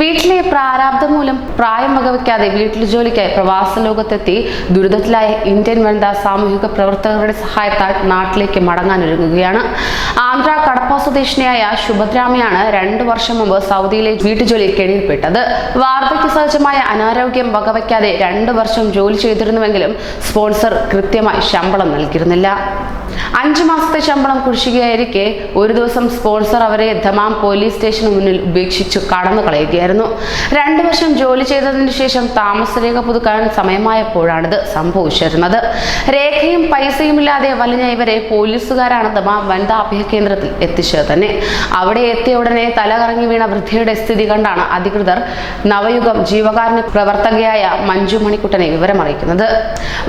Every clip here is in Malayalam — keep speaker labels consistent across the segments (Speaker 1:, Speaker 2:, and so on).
Speaker 1: വീട്ടിലെ പ്രാരാബ്ദം മൂലം പ്രായം വകവയ്ക്കാതെ വീട്ടിൽ ജോലിക്കായി പ്രവാസ ലോകത്തെത്തി ദുരിതത്തിലായ ഇന്ത്യൻ വനിതാ സാമൂഹിക പ്രവർത്തകരുടെ സഹായത്താൽ നാട്ടിലേക്ക് മടങ്ങാനൊരുങ്ങുകയാണ്. ആന്ധ്ര കടപ്പ സ്വദേശിനിയായ ശുഭദ്രാമയാണ് രണ്ടു വർഷം മുമ്പ് സൗദിയിലെ വീട്ടുജോലി കെണിയിൽപ്പെട്ടത്. വാർദ്ധക്യ സഹജമായ അനാരോഗ്യം വകവയ്ക്കാതെ രണ്ടു വർഷം ജോലി ചെയ്തിരുന്നുവെങ്കിലും സ്പോൺസർ കൃത്യമായി ശമ്പളം നൽകിയിരുന്നില്ല. അഞ്ചു മാസത്തെ ശമ്പളം കുടിശ്ശികയായിരിക്കെ ഒരു ദിവസം സ്പോൺസർ അവരെ ദമാം പോലീസ് സ്റ്റേഷന് മുന്നിൽ ഉപേക്ഷിച്ചു കടന്നു കളയുകയായിരുന്നു. രണ്ടു വർഷം ജോലി ചെയ്തതിനു ശേഷം താമസരേഖ പുതുക്കാൻ സമയമായപ്പോഴാണിത് സംഭവിച്ചിരുന്നത്. രേഖയും പൈസയും ഇല്ലാതെ വലിഞ്ഞ ഇവരെ പോലീസുകാരാണ് ദമാം വനിതാ അഭയ കേന്ദ്രത്തിൽ എത്തിച്ചത് തന്നെ. അവിടെ എത്തിയ ഉടനെ തലകറങ്ങി വീണ വൃദ്ധയുടെ സ്ഥിതി കണ്ടാണ് അധികൃതർ നവയുഗം ജീവകാരുണ്യ പ്രവർത്തകയായ മഞ്ജു മണിക്കുട്ടനെ വിവരമറിയിക്കുന്നത്.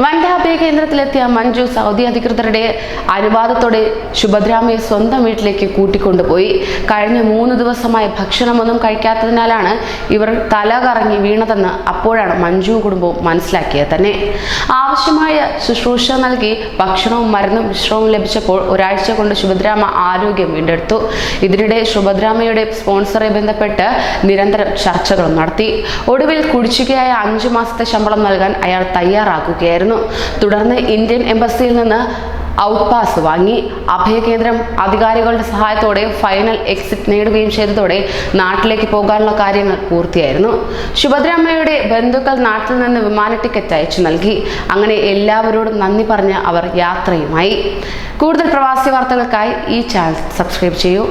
Speaker 1: വനിതാ അഭയ കേന്ദ്രത്തിലെത്തിയ മഞ്ജു സൗദി അധികൃതരുടെ അനുവാദത്തോടെ ശുഭദ്രാമയെ സ്വന്തം വീട്ടിലേക്ക് കൂട്ടിക്കൊണ്ടുപോയി. കഴിഞ്ഞ മൂന്ന് ദിവസമായി ഭക്ഷണമൊന്നും കഴിക്കാത്തതിനാലാണ് ഇവർ തല കറങ്ങി വീണതെന്ന് അപ്പോഴാണ് മഞ്ജു കുടുംബവും മനസ്സിലാക്കിയത് തന്നെ. ആവശ്യമായ ശുശ്രൂഷ നൽകി ഭക്ഷണവും മരുന്നും വിശ്രമവും ലഭിച്ചപ്പോൾ ഒരാഴ്ച കൊണ്ട് ശുഭദ്രാമ ആരോഗ്യം വീണ്ടെടുത്തു. ഇതിനിടെ ശുഭദ്രാമയുടെ സ്പോൺസറെ ബന്ധപ്പെട്ട് നിരന്തരം ചർച്ചകളും നടത്തി. ഒടുവിൽ കുടിശ്ശികയായ അഞ്ചു മാസത്തെ ശമ്പളം നൽകാൻ അയാൾ തയ്യാറാക്കുകയായിരുന്നു. തുടർന്ന് ഇന്ത്യൻ എംബസിയിൽ നിന്ന് ഔട്ട് പാസ് വാങ്ങി അഭയകേന്ദ്രം അധികാരികളുടെ സഹായത്തോടെ ഫൈനൽ എക്സിറ്റ് നേടുകയും ചെയ്തതോടെ നാട്ടിലേക്ക് പോകാനുള്ള കാര്യങ്ങൾ പൂർത്തിയായിരുന്നു. ശുഭദ്രമ്മയുടെ ബന്ധുക്കൾ നാട്ടിൽ നിന്ന് വിമാന ടിക്കറ്റ് അയച്ചു നൽകി. അങ്ങനെ എല്ലാവരോടും നന്ദി പറഞ്ഞ് അവർ യാത്രയുമായി. കൂടുതൽ പ്രവാസി വാർത്തകൾക്കായി ഈ ചാനൽ സബ്സ്ക്രൈബ് ചെയ്യൂ.